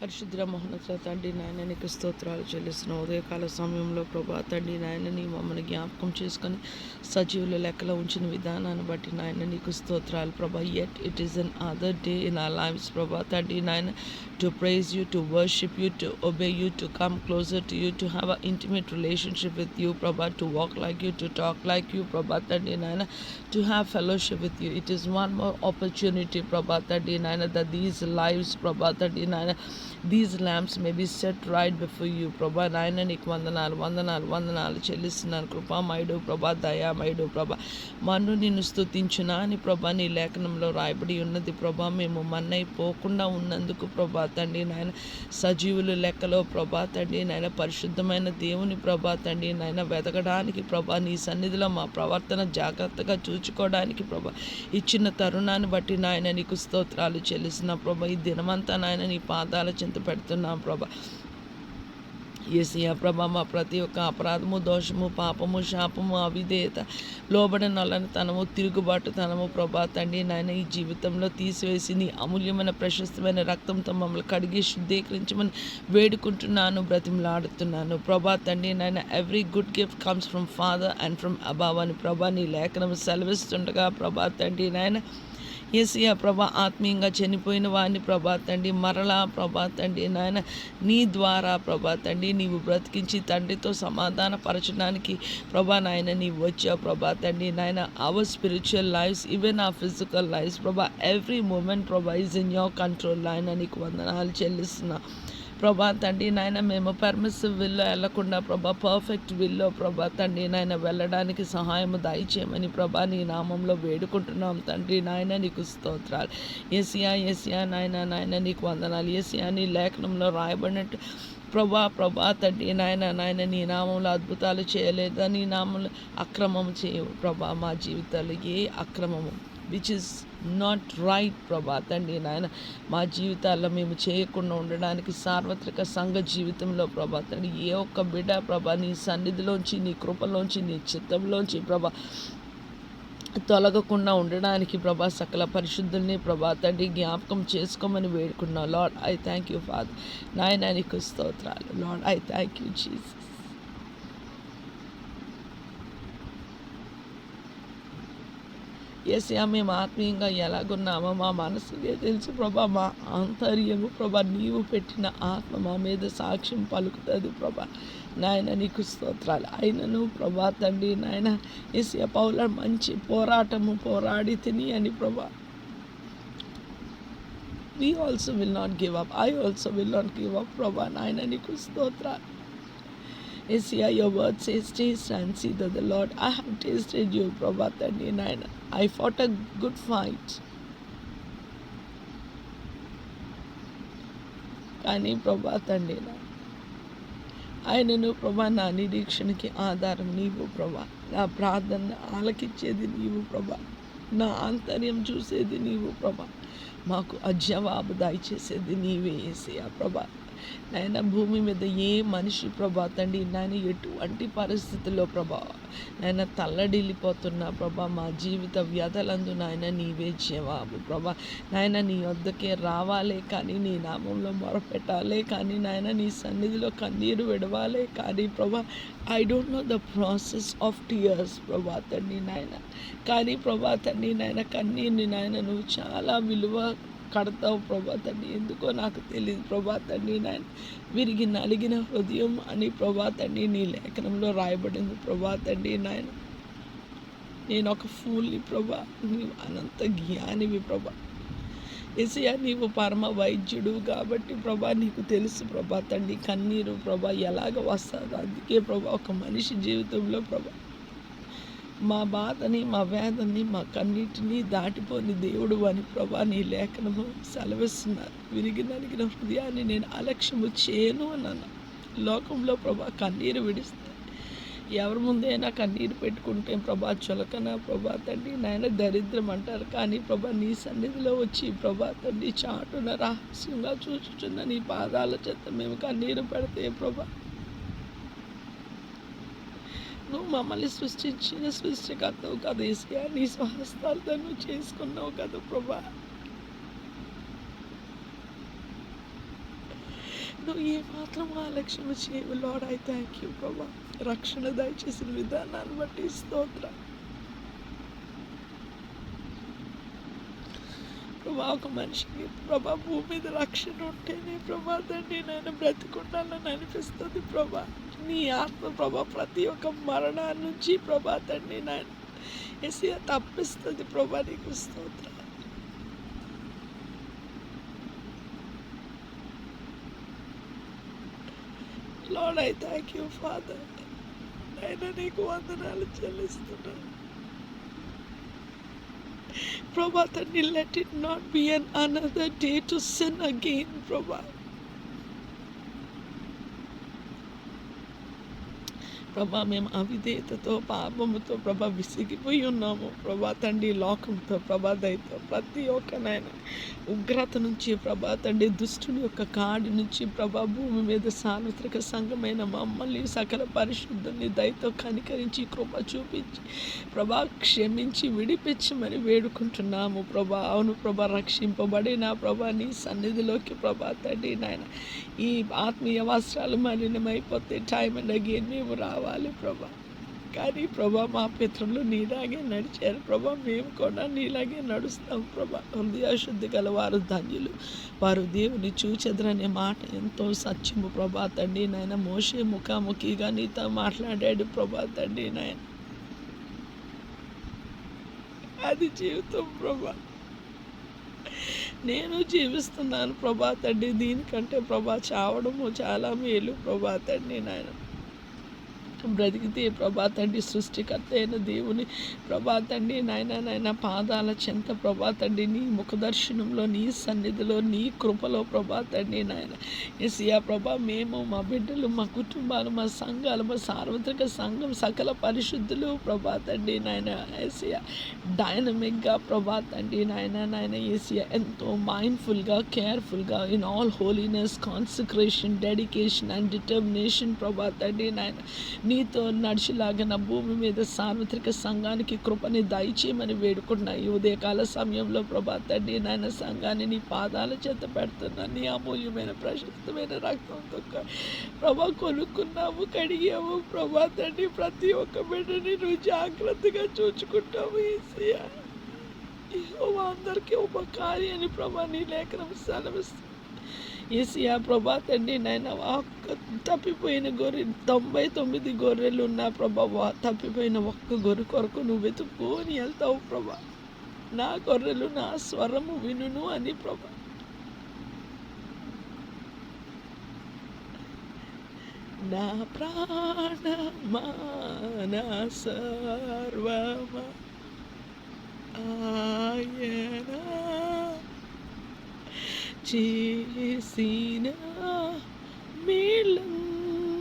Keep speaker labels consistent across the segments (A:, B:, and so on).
A: పరిశుద్ర మహోన్నత తండ్రి నాయన నీకు స్తోత్రాలు చెల్లిస్తున్న. ఉదయకాల సమయంలో ప్రభా తండ్రి నాయన నీ మమ్మల్ని జ్ఞాపకం చేసుకొని సజీవుల లెక్కలో ఉంచిన విధానాన్ని బట్టి నాయన నీకు స్తోత్రాలు ప్రభా. At it is another day in our lifes ప్రభా. తండ్రి నాయన to praise you to worship you to obey you to come closer to you to have a intimate relationship with you ప్రభా. To walk like you to talk like you ప్రభా. తండ్రి నాయన to have fellowship with you it is one more opportunity ప్రభా. తండ్రి నాయన the these lives ప్రభా. తండ్రి నాయన these lamps may be set right before you ప్రభా నాయన నీకు వందనాలు వందనాలు వందనాలు చెల్లిస్తున్నాను. కృపామయుడు ప్రభా దయా మైడు ప్రభా. మన్ను నిన్ను స్తుతించునా అని ప్రభా నీ లేఖనంలో రాయబడి ఉన్నది. ప్రభా మేము మన్నై పోకుండా ఉన్నందుకు ప్రభా తండ్రి నాయన సజీవులు లెక్కలో ప్రభా తండ్రి నాయన పరిశుద్ధమైన దేవుని ప్రభా తండ్రి నాయన వెతకడానికి ప్రభా నీ సన్నిధిలో మా ప్రవర్తన జాగ్రత్తగా చూచుకోవడానికి ప్రభా ఇచ్చిన తరుణాన్ని బట్టి నాయన నీకు స్తోత్రాలు చెల్లిస్తున్న. ప్రభా ఈ దినమంతా నాయన నీ పాదాల చింత పెడుతున్నాం ప్రభా. ఏసీయ ప్రభా మా ప్రతి ఒక్క అపరాధము దోషము పాపము శాపము అవిధేయత లోబడనొల్లని తనము తిరుగుబాటు తనము ప్రభా తండ్రి నాయన ఈ జీవితంలో తీసివేసి నీ అమూల్యమైన ప్రశస్తమైన రక్తంతో మమ్మల్ని కడిగి శుద్ధీకరించమని వేడుకుంటున్నాను బ్రతిమలాడుతున్నాను. ప్రభా తండ్రి నాయన every good gift comes from father and from above అని ప్రభా నీ లేఖనం సెలవిస్తుండగా ప్రభా తండ్రి నాయన ఏసియా ప్రభా ఆత్మీయంగా చనిపోయిన వారిని ప్రభా తండ్రి మరలా ప్రభా తండ్రి నాయన నీ ద్వారా ప్రభా తండ్రి నీవు బ్రతికించి తండ్రితో సమాధాన పరచడానికి ప్రభా నాయన నీవు వచ్చావు ప్రభా తండ్రి నాయన. Our spiritual lives even a physical lives ప్రభా ఎవ్రీ మూమెంట్ ప్రభా ఈజ్ ఇన్ యువర్ కంట్రోల్ నాయన. నీకు వందనాలు చెల్లిస్తున్నా. ప్రభా తండ్రి నాయన మేము పర్మిసివ్ విల్లో వెళ్ళకుండా ప్రభా పర్ఫెక్ట్ విల్లో ప్రభా తండ్రి నాయన వెళ్ళడానికి సహాయం దయచేయమని ప్రభా నీ నామంలో వేడుకుంటున్నాం. తండ్రి నాయన నీకు స్తోత్రాలు. ఏసియా ఏసియా నాయన నాయన నీకు వందనాలు. ఏసియా నీ లేఖనంలో రాయబడినట్టు ప్రభా ప్రభా తండ్రి నాయన నాయన నీ నామంలో అద్భుతాలు చేయలేదా? నీ నామంలో అక్రమం చేయవు. ప్రభా మా జీవితాలు ఏ అక్రమము విచ్ ఇస్ నాట్ రైట్ ప్రభా తండ్రి నాయన మా జీవితాల్లో మేము చేయకుండా ఉండడానికి సార్వత్రిక సంఘ జీవితంలో ప్రభా తండ్రి ఏ ఒక్క బిడ్డ ప్రభా నీ సన్నిధిలోంచి నీ కృపలోంచి నీ చిత్తంలోంచి ప్రభా తొలగకుండా ఉండడానికి ప్రభా సకల పరిశుద్ధుల్ని ప్రభా తండ్రి జ్ఞాపకం చేసుకోమని వేడుకున్నా. Lord I thank you father నాయన నీకు స్తోత్రాలు. Lord I thank you Jesus Yesayya మేము ఆత్మీయంగా ఎలాగున్నామో మా మనసుకే తెలుసు ప్రభా. మా ఆంతర్యము ప్రభా నీవు పెట్టిన ఆత్మ మా మీద సాక్ష్యం పలుకుతుంది ప్రభా. నాయన నీకు స్తోత్రాలు. ఆయనను ప్రభా తండ్రి నాయన ఏసయా పౌల మంచి పోరాటము పోరాడి తిని అని ప్రభా. We also will not give up I also will not give up ప్రభా. నాయన నీకు స్తోత్రాలు. Isaiah, your word says, Taste and see that the Lord, I have tasted you, Prabhat and Naina. I fought a good fight. కానీ ప్రభా తండ్రి ఆయనను ప్రభా నా నిరీక్షణకి ఆధారం నీవు ప్రభా నా ప్రార్థన ఆలకించేది నీవు ప్రభా నా ఆంతర్యం చూసేది నీవు ప్రభా మాకు అజవాబు దయచేసేది నీవే వేసే ఆ ప్రభా నాయన భూమి మీద ఏ మనిషి ప్రభా తండ్రి నాయన ఎటువంటి పరిస్థితుల్లో ప్రభా నాయన తల్లడిల్లిపోతున్నా ప్రభా మా జీవిత వ్యధలందు నాయన నీవే జవాబు ప్రభా. నాయన నీ వద్దకే రావాలే కానీ నీ నామంలో మొరపెట్టాలే కానీ నాయన నీ సన్నిధిలో కన్నీరు విడవాలే కానీ ప్రభా I don't know the process of tears ప్రభా తండ్రి నాయన. కానీ ప్రభా తండ్రి నాయన కన్నీరుని నాయన నువ్వు చాలా విలువ కడతావు ప్రభా తండ్రి ఎందుకో నాకు తెలియదు ప్రభా తండ్రి నాయన విరిగి నలిగిన హృదయం అని ప్రభా తండ్రి నీ లేఖనంలో రాయబడింది ప్రభా తండ్రి నాయన. నేను ఒక ఫూల్ని ప్రభా నీవు అనంత జ్ఞానివి ప్రభా. ఎసయా నీవు పరమ వైద్యుడు కాబట్టి ప్రభా నీకు తెలుసు ప్రభా తండ్రి కన్నీరు ప్రభా ఎలాగ వస్తుందో. అందుకే ప్రభా ఒక మనిషి జీవితంలో ప్రభా మా బాధని మా వేదన్ని మా కన్నిటిని దాటిపోని దేవుడు అని ప్రభా నీ లేఖనము సెలవిస్తున్నారు. విరిగి నలిగిన హృదయాన్ని నేను అలక్ష్యము చేయను అన్నాను. లోకంలో ప్రభా కన్నీరు విడిస్తే ఎవరి ముందైనా కన్నీరు పెట్టుకుంటే ప్రభా చులకన ప్రభా తండ్రి నాయన దరిద్రం అంటారు. కానీ ప్రభా నీ సన్నిధిలో వచ్చి ప్రభా తండ్రి చాటున రహస్యంగా చూచుచున్న నీ పాదాల చేత మేము కన్నీరు పెడితే ప్రభా నువ్వు మమ్మల్ని సృష్టించిన సృష్టికర్తవు కదా ఏసియా నీ స్వహస్తాలతో నువ్వు చేసుకున్నావు కదా ప్రభా. నువ్వు ఏ మాత్రం ఆలక్ష్యం చేయవు. లాడ్ ఐ థ్యాంక్ యూ ప్రభా. రక్షణ దయచేసిన విధానాన్ని బట్టి స్తోత్రం. ప్రభా ఒక మనిషికి ప్రభా భూమి మీద రక్షణ ఉంటేనే ప్రభా తండ్రి నేను బ్రతికుండాలని అనిపిస్తుంది ప్రభా. నీ ఆత్మ ప్రభా ప్రతి ఒక్క మరణాన్ని నుంచి ప్రభా తండ్రి నేను ఎసి తప్పిస్తుంది ప్రభా నీకు స్తోత్రం Lord I thank you father నేను నీకు వందనాలు చెల్లిస్తున్నాను. Prabha, that let it not be an another day to sin again, Prabha. ప్రభా మేము అవిధేయతతో పాపముతో ప్రభా విసిగిపోయి ఉన్నాము. ప్రభా తండ్రి లోకంతో ప్రభా దయతో ప్రతి ఒక్క నాయన ఉగ్రత నుంచి ప్రభా తండ్రి దుష్టుని యొక్క కాడి నుంచి ప్రభా భూమి మీద సార్వత్రిక సంఘమైన మమ్మల్ని సకల పరిశుద్ధుల్ని దయతో కనికరించి కృప చూపించి ప్రభా క్షమించి విడిపించమని వేడుకుంటున్నాము ప్రభా. అవును ప్రభా రక్షింపబడిన ప్రభా నీ సన్నిధిలోకి ప్రభా తండ్రి నాయన. ఈ ఆత్మీయ వస్త్రాలు మలినమైపోతే టైం అండ్ అగైన్ మేము రావాలి. ప్రభా. కానీ ప్రభా మా పితరులు నీలాగే నడిచారు ప్రభా. మేము కూడా నీలాగే నడుస్తాం ప్రభా. హృదయశుద్ధి గల వారు ధన్యులు. వారు దేవుని చూచెదరనే మాట ఎంతో సత్యము ప్రభా తండ్రి నాయన. మోసే ముఖాముఖిగా నీతో మాట్లాడాడు ప్రభా తండ్రి నాయన. అది జీవితం ప్రభా. నేను జీవిస్తున్నాను ప్రభా తండ్రి. దీనికంటే ప్రభా చావడము చాలా మేలు ప్రభా తండ్రి నాయన. బ్రతికితే ప్రభా తండ్రి సృష్టికర్త అయిన దేవుని ప్రభా తండ్రి నాయన నాయన పాదాల చెంత ప్రభా తండ్రి నీ ముఖదర్శనంలో నీ సన్నిధిలో నీ కృపలో ప్రభా తండ్రి నాయన. ఎసియా ప్రభా మేము మా బిడ్డలు మా కుటుంబాలు మా సంఘాలు మా సార్వత్రిక సంఘం సకల పరిశుద్ధులు ప్రభా తండ్రి నాయన. ఏసియా డైనమిక్గా ప్రభా తండ్రి నాయన నాయన ఏసియా ఎంతో మైండ్ఫుల్గా కేర్ఫుల్గా in all holiness concentration dedication and determination ప్రభా తండ్రి నాయన. నీతో నడిచిలాగిన నా భూమి మీద సార్వత్రిక సంఘానికి కృపని దయచేయమని వేడుకుంటున్నా. ఈ ఉదయకాల సమయంలో ప్రభా తండ్రి నాయన సంఘాన్ని నీ పాదాల చేత పెడుతున్నా. నీ అమూల్యమైన ప్రశస్తమైన రక్తంతో ప్రభా కొనుక్కున్నాము కడిగాము ప్రభా తండ్రి ప్రతి ఒక్క బిడ్డని నువ్వు జాగ్రత్తగా చూచుకుంటావు ఈసయ్యా అందరికీ ఉపకారి అని ప్రభా నీ లేఖనం సెలవిస్తుంది. ఏసియా ప్రభా తండ్రి నాయన ఒక్క తప్పిపోయిన గొర్రె తొంభై తొమ్మిది గొర్రెలు ఉన్నా ప్రభా వా- తప్పిపోయిన ఒక్క గొర్రె కొరకు నువ్వు వెతుక్కొని వెళ్తావు ప్రభా. నా గొర్రెలు నా స్వరము వినును అని ప్రభా. నా ప్రాణమా నా సర్వమా ఆయనా చేసిన మేళం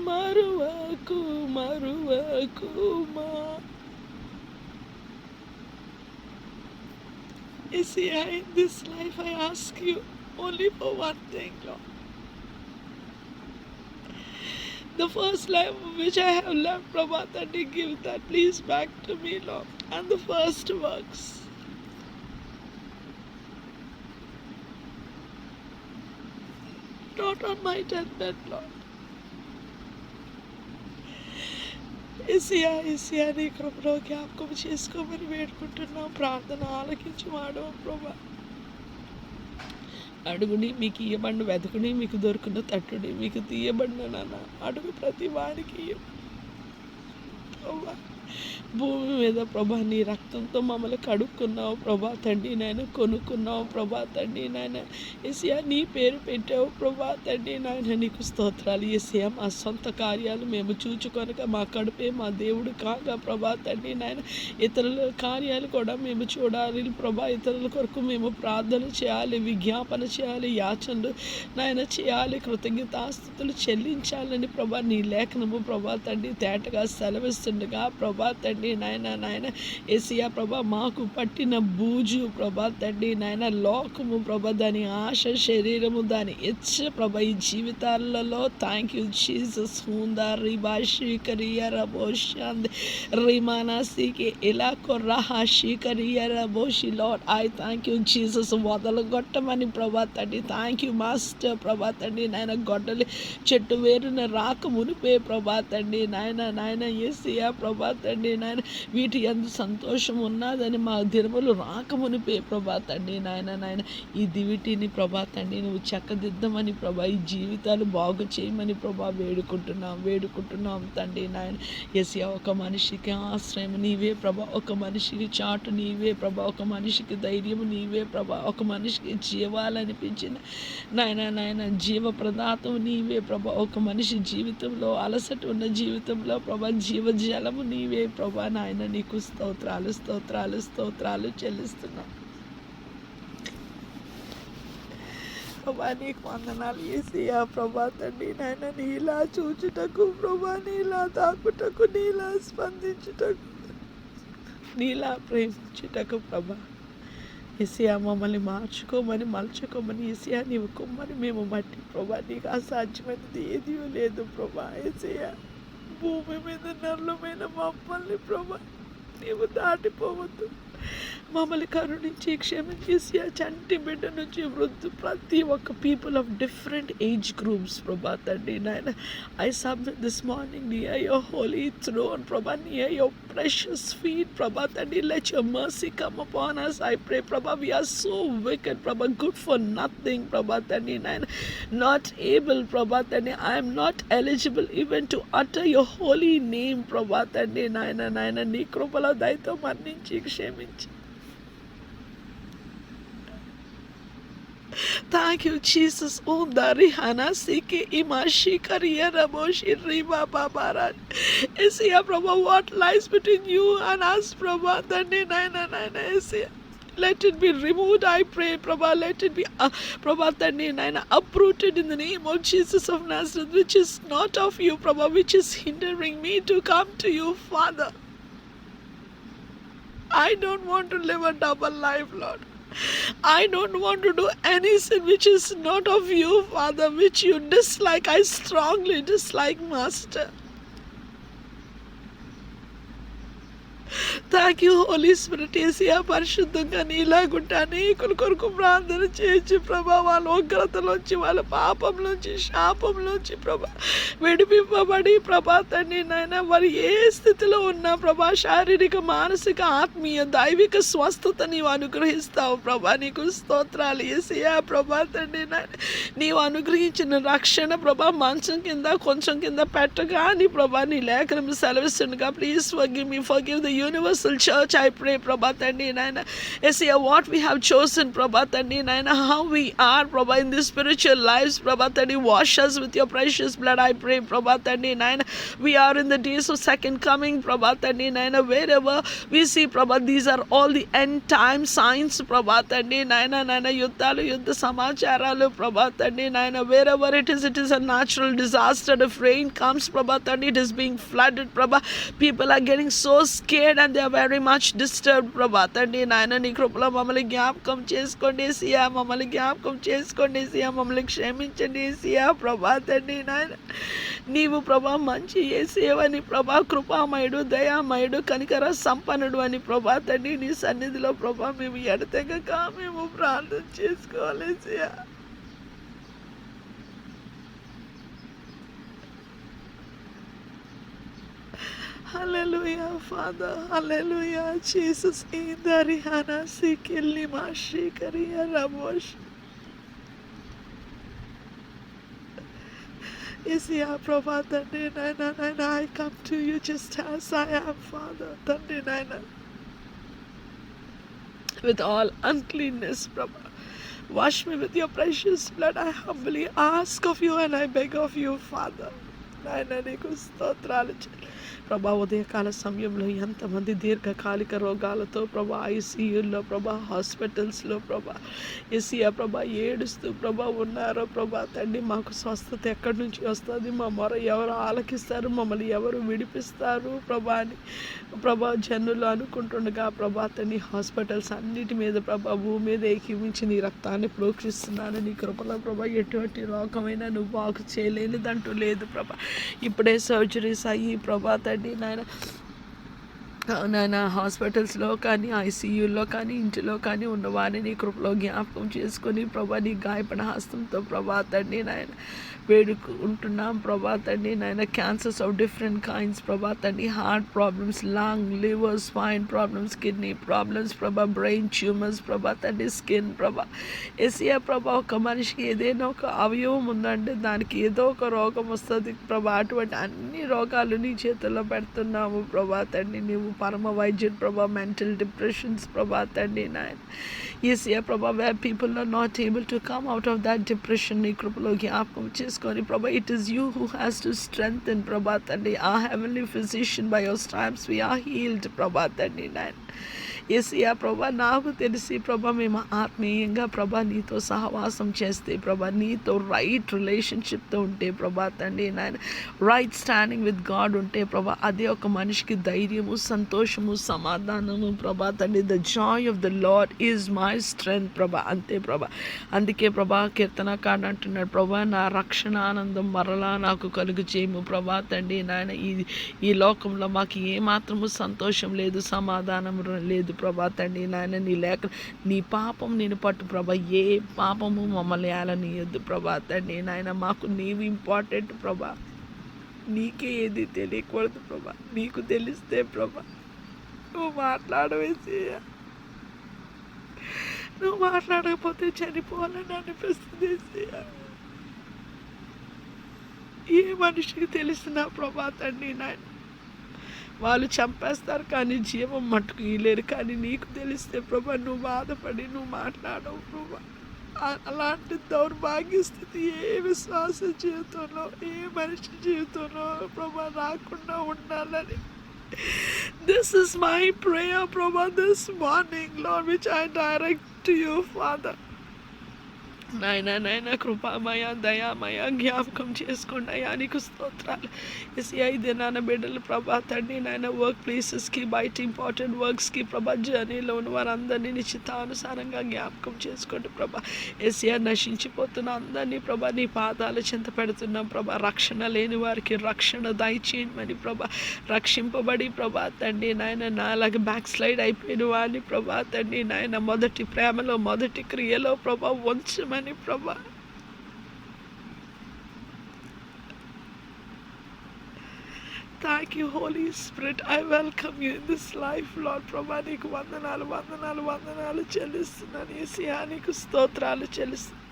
A: మరువకు మరువకుమా You see, I, in this life, I ask you only for one thing, Lord. The first life which I have left, Prabhat, and give that please back to me, Lord. And the first works. Not on my deathbed, Lord. ఇసియా ఇసియా నీ కృపలో జ్ఞాపకం చేసుకోమని వేడుకుంటున్నాం ప్రార్థన ఆలకించి వాడవ ప్రభా అడుగుని మీకు ఇయ్యబడిన వెతకుని మీకు దొరికిన తట్టుని మీకు తీయబడిన నాన్న అడుగు ప్రతి వారికి ఇయ్యం. భూమి మీద ప్రభా నీ రక్తంతో మమ్మల్ని కడుక్కున్నావు ప్రభా తండ్రి నాయన కొనుక్కున్నావు ప్రభా తండ్రి నాయన. ఎసియా నీ పేరు పెట్టావు ప్రభా తండ్రి నాయన. నీకు స్తోత్రాలు ఎసియా మా సొంత కార్యాలు మేము చూచుకొనక మా కడుపే మా దేవుడు కాగా ప్రభా తండ్రి నాయన. ఇతరుల కార్యాలు కూడా మేము చూడాలి ప్రభా ఇతరుల కొరకు మేము ప్రార్థన చేయాలి విజ్ఞాపన చేయాలి యాచనలు నాయన చేయాలి కృతజ్ఞతాస్థుతులు చెల్లించాలని ప్రభా నీ లేఖనము ప్రభా తండ్రి తేటగా సెలవిస్తుండగా ప్రభా తండ్రి తండ్రి నాయన నాయన. ఏసియా ప్రభా మాకు పట్టిన బూజు ప్రభా తండ్రి నాయన లోకము ప్రభ దాని ఆశ శరీరము దాని ఇచ్చ ప్రభ ఈ జీవితాలలో థ్యాంక్ యూ జీసస్ హూందా రిబా శ్రీకరియ రబోషాంద్ రిమానా ఇలా కొర్రహా శ్రీకరియ రబోషి Lord I thank you Jesus వదలగొట్టమని ప్రభా తండ్రి థ్యాంక్ యూ మాస్టర్ ప్రభా తండ్రి నాయన. గొడ్డలి చెట్టు వేరున రాక మునిపే ప్రభా తండ్రి నాయన నాయన. ఏసియా ప్రభా తండ్రి నాయన వీటి ఎందు సంతోషం ఉన్నదని మా దినములు రాకమునిపే ప్రభా తండ్రి నాయన నాయన. ఈ దివిటిని ప్రభా తండ్రి నువ్వు చక్కదిద్దమని ప్రభా ఈ జీవితాలు బాగు చేయమని ప్రభా వేడుకుంటున్నాం వేడుకుంటున్నాం తండ్రి నాయన. ఏసియా ఒక మనిషికి ఆశ్రయం నీవే ప్రభా ఒక మనిషికి చాటు నీవే ప్రభా ఒక మనిషికి ధైర్యం నీవే ప్రభా ఒక మనిషికి జీవాలనిపించిన నాయన నాయన జీవ ప్రదాతం నీవే ప్రభా ఒక మనిషి జీవితంలో అలసట ఉన్న జీవితంలో ప్రభా జీవజలము నీవే ప్రభా. నాయన నీకు స్తోత్రాలు స్తోత్రాలు స్తోత్రాలు చెల్లిస్తున్నాం. ప్రభా నీకు వందనాలు ఏసయ్యా ప్రభా తండ్రి నాయన నీలా చూచుటకు ప్రభా నీలా తాకుటకు నీలా స్పందించుటకు నీలా ప్రేమించుటకు ప్రభా. ఏసియా మమ్మల్ని మార్చుకోమని మలుచుకోమని ఏసియా నీవు కొమ్మని మేము మట్టి ప్రభా నీకు అసాధ్యమైనది ఏదీ లేదు ప్రభా ఏసియా భూమి మీద నర్ల మీద మమ్మల్ని ప్రభా నీవు దాటిపోవద్దు. మమ్మల్ని కరుణించి క్షమించేసి ఆ చంటి బిడ్డ నుంచి వృద్ధు ప్రతి ఒక్క people of different age groups ప్రభా తండ్రి నాయన I submit this morning near your holy throne ప్రభా near your precious feet, Prabha, Tandi, let your mercy come upon us. I pray, Prabha, we are so wicked, Prabha, good for nothing, Prabha, Tandi, Nine, not able, Prabha, Tandi, I am not eligible even to utter your holy name, Prabha, Tandi, Nine, Nine, నీ కృపలో దయతో మన్నించి క్షమించి Thank you, Jesus. Oh, Dari Hana Siki Imashi Kariyara Boshi Riba Babaran. Esia Prabha, what lies between you and us, Prabha? Dandi Naina Naina Esia. Let it be removed, I pray, Prabha. Let it be, uh, Naina, uprooted in the name of Jesus of Nazareth, which is not of you, Prabha, which is hindering me to come to you, Father. I don't want to live a double life, Lord. I don't want to do any sin which is not of you, Father, which you dislike. I strongly dislike, Master. Thank you holy spirit Yesayya పరిశుద్ధంగా నీలాగుంటే అనేకుల కొరకు ప్రార్థన చేయించి ప్రభా వాళ్ళ ఉగ్రతలోంచి వాళ్ళ పాపంలోంచి శాపంలోంచి ప్రభా విడిపింపబడి ప్రభా తండ్రి నాయన వారు ఏ స్థితిలో ఉన్నా ప్రభా శారీరక మానసిక ఆత్మీయ దైవిక స్వస్థత నీవు అనుగ్రహిస్తావు ప్రభా నీకు స్తోత్రాలు. ఏసియా ప్రభా తండ్రి నాయన నీవు అనుగ్రహించిన రక్షణ ప్రభా మంచం కింద కొంచెం కింద పెట్టగాని ప్రభా నీ లేఖనం సెలవిస్తుండగా please forgive me forgive the universal church i pray prabha tandi naina yes yeah, what we have chosen prabha tandi naina how we are prabha in this spiritual lives prabha tandi wash us with your precious blood i pray prabha tandi naina we are in the days of second coming prabha tandi naina wherever we see prabha these are all the end time signs prabha tandi naina naina యుద్ధాలు యుద్ధ సమాచారాలు ప్రభా తండ్రి నాయన wherever it is it is a natural disaster if rain comes ప్రభా తండ్రి it is being flooded ప్రభా people are getting so scared And they are very much disturbed. ప్రభా తండ్రి నాయన నీ కృపలో మమ్మల్ని జ్ఞాపకం చేసుకోండి సియా. మమ్మల్ని జ్ఞాపకం చేసుకోండి సియా. మమ్మల్ని క్షమించండి సియా. ప్రభా తండ్రి నాయన నీవు ప్రభా మంచి ఏ ప్రభా కృపామయుడు దయామయుడు కనికర సంపన్నుడు అని ప్రభా తండ్రి నీ సన్నిధిలో ప్రభా మేము ఎడతెగక మేము ప్రార్థన చేసుకోవాలి సియా. Hallelujah, Father. Hallelujah, Jesus. In the Rihana Sikili Mashikariya Ramosh. Yes, yeah, Prabha, Tandi Nana, and I come to you just as I am, Father, Tandi Nana. With all uncleanness, Prabha. Wash me with your precious blood. I humbly ask of you and I beg of you, Father. నాయన నీకు స్తోత్రాలు చెల్లి ప్రభా ఉదయకాల సమయంలో ఎంతమంది దీర్ఘకాలిక రోగాలతో ప్రభా ఐసీయూల్లో ప్రభా హాస్పిటల్స్లో ప్రభా ఎసియా ప్రభా ఏడుస్తూ ప్రభా ఉన్నారో ప్రభా తండ్రి మాకు స్వస్థత ఎక్కడి నుంచి వస్తుంది? మా మొర ఎవరు ఆలకిస్తారు? మమ్మల్ని ఎవరు విడిపిస్తారు? ప్రభా అని ప్రభా జనులు అనుకుంటుండగా ప్రభా తండ్రి హాస్పిటల్స్ అన్నిటి మీద ప్రభా భూమి మీద ఏకీమించి నీ రక్తాన్ని ప్రోక్షిస్తున్నాను. నీ కృపలో ప్రభా ఎటువంటి రోగమైనా నువ్వు బాగు చేయలేనిదంటూ లేదు ప్రభా. ఇప్పుడే సర్జరీస్ అయ్యి ప్రభా తండ్రి నాయన. నాయన హాస్పిటల్స్లో కానీ ఐసీయూలో కానీ ఇంటిలో కానీ ఉన్న వారిని కృపలో జ్ఞాపకం చేసుకొని ప్రభా నీ గాయపడ హస్తంతో ప్రభా తండ్రి నాయన వేడుకుంటున్నాం ప్రభా తండ్రి నాయన. క్యాన్సర్స్ ఆఫ్ డిఫరెంట్ కైండ్స్ ప్రభా తండ్రి. Heart problems lung liver spine problems kidney problems ప్రభా బ్రెయిన్ ట్యూమర్స్ ప్రభా తండ్రి స్కిన్ ప్రభా. ఎసియా ప్రభా ఒక మనిషికి ఏదైనా ఒక అవయవం ఉందంటే దానికి ఏదో ఒక రోగం వస్తుంది. ప్రభా అటువంటి అన్ని రోగాలు నీ చేతుల్లో పెడుతున్నాము ప్రభా తండ్రి. నీవు Parama Vajjan Prabha, mental depressions, Prabha, Tandi Nayan. Yes, yeah, Prabha, where people are not able to come out of that depression, Prabha, it is you who has to strengthen, Prabha, Tandi, our heavenly physician, by your stripes we are healed, Prabha, Tandi Nayan. నాయన ప్రభా నాకు తెలిసి ప్రభా మేము ఆత్మీయంగా ప్రభా నీతో సహవాసం చేస్తే ప్రభా నీతో రైట్ రిలేషన్షిప్తో ఉంటే ప్రభా తండ్రి నాయన రైట్ స్టాండింగ్ విత్ గాడ్ ఉంటే ప్రభా అదే ఒక మనిషికి ధైర్యము సంతోషము సమాధానము ప్రభా తండ్రి the joy of the Lord is my strength ప్రభా అంతే ప్రభా. అందుకే ప్రభా కీర్తనకాడు అంటున్నాడు ప్రభా నా రక్షణ ఆనందం మరలా నాకు కలుగు చేయము ప్రభా తండ్రి నాయన ఈ ఈ లోకంలో మాకు ఏమాత్రము సంతోషం లేదు సమాధానం లేదు ప్రభా తండ్రి నాయన నీ లేక నీ పాపం నేను పట్టు ప్రభా. ఏ పాపము మమ్మల్ని ఏలనీయొద్దు ప్రభా తండ్రి నాయన. మాకు నీవు ఇంపార్టెంట్ ప్రభా. నీకే ఏది తెలియకూడదు ప్రభా. నీకు తెలిస్తే ప్రభా. నువ్వు మాట్లాడవేసి నువ్వు మాట్లాడకపోతే చనిపోవాలని అనిపిస్తుంది ఏ మనిషికి తెలిసిన ప్రభా తండ్రి నాయన. వాళ్ళు చంపేస్తారు కానీ జీవం మట్టుకు ఇలేరు కానీ నీకు తెలిస్తే ప్రభా నువ్వు బాధపడి నువ్వు మాట్లాడవు ప్రభా. అలాంటి దౌర్భాగ్య స్థితి ఏ విశ్వాస జీవితంలో ఏ మనిషి జీవితంలో ప్రభా రాకుండా ఉండాలని. దిస్ ఇస్ మై ప్రేయర్ ప్రభా this మార్నింగ్లో which I direct to you father నాయన నాయన కృపామయ దయామయ జ్ఞాపకం చేసుకోండి. అయ్యా నీకు స్తోత్రాలు. ఎసి నాన్న బిడ్డలు ప్రభా తండ్రి నాయన వర్క్ ప్లేసెస్కి బయట ఇంపార్టెంట్ వర్క్స్కి ప్రభా జర్నీలో ఉన్న వారందరినీ నిశ్చితానుసారంగా జ్ఞాపకం చేసుకోండి ప్రభా. ఎస్ఆర్ నశించిపోతున్న అందరినీ ప్రభా నీ పాదాలు చింత పెడుతున్నాం ప్రభా. రక్షణ లేని వారికి రక్షణ దయచేయమని ప్రభా. రక్షింపబడి ప్రభా తండ్రి నాయన నాలాగా బ్యాక్ స్లైడ్ అయిపోయిన వారిని ప్రభా తండ్రి నాయన మొదటి ప్రేమలో మొదటి క్రియలో ప్రభా వంచమని ప్రభా? Thank you holy spirit I welcome you in this life Lord ప్రభా నీకు వందనాలు వందనాలు వందనాలు చెల్లిస్తున్నాను. ఏసియా నీకు స్తోత్రాలు చెల్లిస్తున్నాను.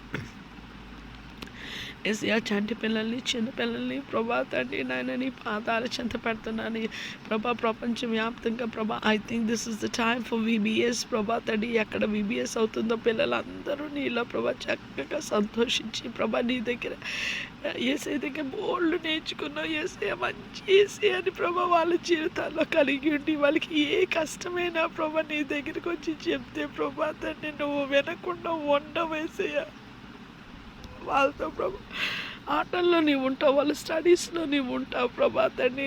A: ఏసియా చంటి పిల్లల్ని చిన్న పిల్లల్ని ప్రభా తండ్రి నాయన నీ పాదాలు చెంత పెడుతున్నాను. ప్రభా ప్రపంచం వ్యాప్తంగా ప్రభా I think this is the time for VBS ప్రభా తండ్రి ఎక్కడ విబిఎస్ అవుతుందో పిల్లలందరూ నీలో ప్రభా చక్కగా సంతోషించి ప్రభా నీ దగ్గర ఏసే దగ్గర బోల్డ్ నేర్చుకున్నావు ఏసే మంచి ఏసే అని ప్రభా వాళ్ళ జీవితాల్లో కలిగి ఉండి వాళ్ళకి ఏ కష్టమైనా ప్రభా నీ దగ్గరికి వచ్చి చెప్తే ప్రభా తండ్రి నువ్వు వినకుండా ఉండవేసేయా వాళ్ళతో ప్రభా. ఆటల్లో నీవు ఉంటావు వాళ్ళ స్టడీస్లో నీవు ఉంటావు ప్రభా తండ్రి.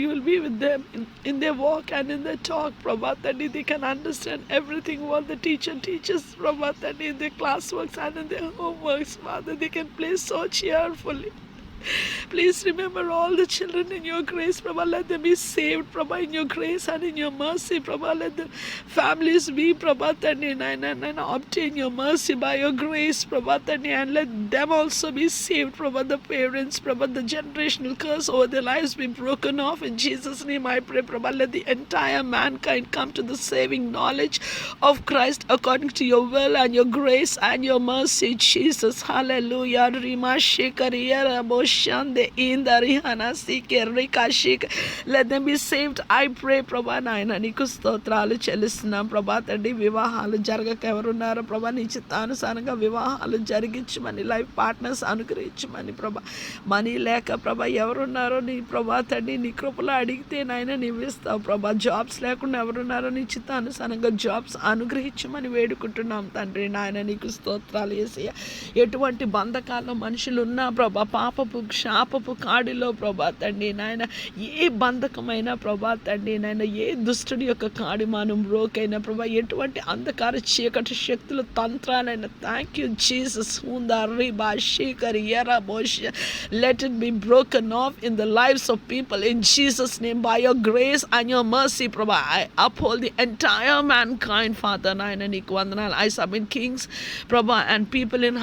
A: You will be with them in they walk and in the chalk ప్రభా తండ్రి. They can understand everything while the teacher teachers ప్రభా తండ్రి. In the class works and in the home works father they can play so cheerfully Please remember all the children in your grace, Prabha. Let them be saved, Prabha, in your grace and in your mercy, Prabha. Let the families be, Prabha, and, and, and obtain your mercy by your grace, Prabha, and let them also be saved, Prabha. The parents, Prabha, the generational curse over their lives be broken off. In Jesus' name, I pray, Prabha. Let the entire mankind come to the saving knowledge of Christ according to your will and your grace and your mercy, Jesus. Hallelujah. Rima shande in the rihana sike rika shik let them be saved I pray ప్రభా నాయన నీకు స్తోత్రాలు చెల్లిస్తున్నాం ప్రభా తండ్రి వివాహాలు జరగక ఎవరున్నారో ప్రభా నీ చిత్తానుసారంగా వివాహాలు జరిగించమని లైఫ్ పార్ట్నర్స్ అనుగ్రహించమని ప్రభా మనీ లేక ప్రభా ఎవరున్నారో నీ ప్రభా తండ్రి నీ కృపలో అడిగితే నాయన నీవు ప్రభా జాబ్స్ లేకుండా ఎవరున్నారో నీ చిత్తానుసారంగా జాబ్స్ అనుగ్రహించమని వేడుకుంటున్నాం తండ్రి నాయన నీకు స్తోత్రాలు వేసి ఎటువంటి బంధకాల్లో మనుషులు ఉన్నా ప్రభా పాపపు శాపపు కాడిలో ప్రభా తండ్రి నాయన ఏ బంధకమైన ప్రభా తండ్రి నాయన ఏ దుష్టుడి యొక్క కాడి మానం బ్రోకైనా ప్రభా ఎటువంటి అంధకార చీకటి శక్తుల తంత్రాలైన థ్యాంక్ యూ జీసస్ హుందారి బాషీకర్ ఎరా బోష. Let it be broken off in the lives of people in Jesus name by your grace and your mercy ప్రభా I uphold the entire mankind father నాయన నీకు వందనాలు. I submit kings, Prabha, and people in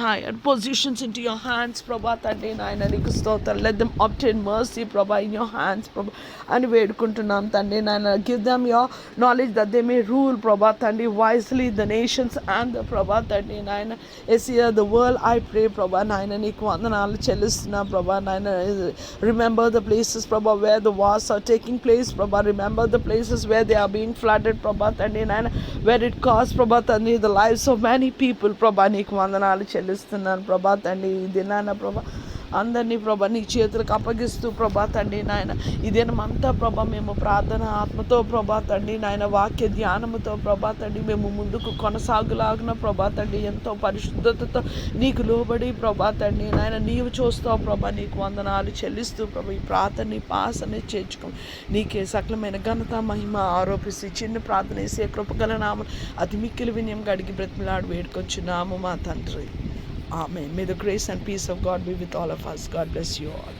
A: positions in to your hands ప్రభా తండ్రి నాయన నీకు స్తోత్రం let them obtain mercy, Prabha, in your hands, Prabha. అని వేడుకుంటున్నాం తండ్రి నాయన give them your knowledge that they may rule, Prabha, తండ్రి wisely the nations and the Prabha, తండ్రి నాయన Asia the world I pray, Prabha, నాయన నీకు వందనాలు చెల్లిస్తున్నా ప్రభా నాయన remember the places, Prabha, where the wars are taking place, Prabha, remember the places where they are being flooded, Prabha, తండ్రి నాయన where it caused, Prabha, తండ్రి the lives of many people, ప్రభా నీకు వందనాలు చెల్లిస్తున్నాను ప్రభా తండ్రి ఈ దినాన ప్రభా అందరినీ ప్రభా నీ చేతులకు అప్పగిస్తూ ప్రభా తండ్రి నాయన. ఇదేనమంతా ప్రభా మేము ప్రార్థన ఆత్మతో ప్రభా తండ్రి నాయన వాక్య ధ్యానముతో ప్రభా తండ్రి మేము ముందుకు కొనసాగులాగిన ప్రభా తండ్రి ఎంతో పరిశుద్ధతతో నీకు లోబడి ప్రభా తండ్రి నాయన నీవు చూస్తావు ప్రభా నీకు వందనాలు చెల్లిస్తూ ప్రభా ఈ ప్రార్థన పాసనే చేర్చుకో. నీకే సకలమైన ఘనత మహిమ ఆరోపిస్తూ చిన్న ప్రార్థన వేసే కృపగల నామ అతి మిక్కిలి వినయం గడిగి బ్రతిమలాడు వేడుకొచ్చున్నాము మా తండ్రి. Amen. May the grace and peace of God be with all of us. God bless you all.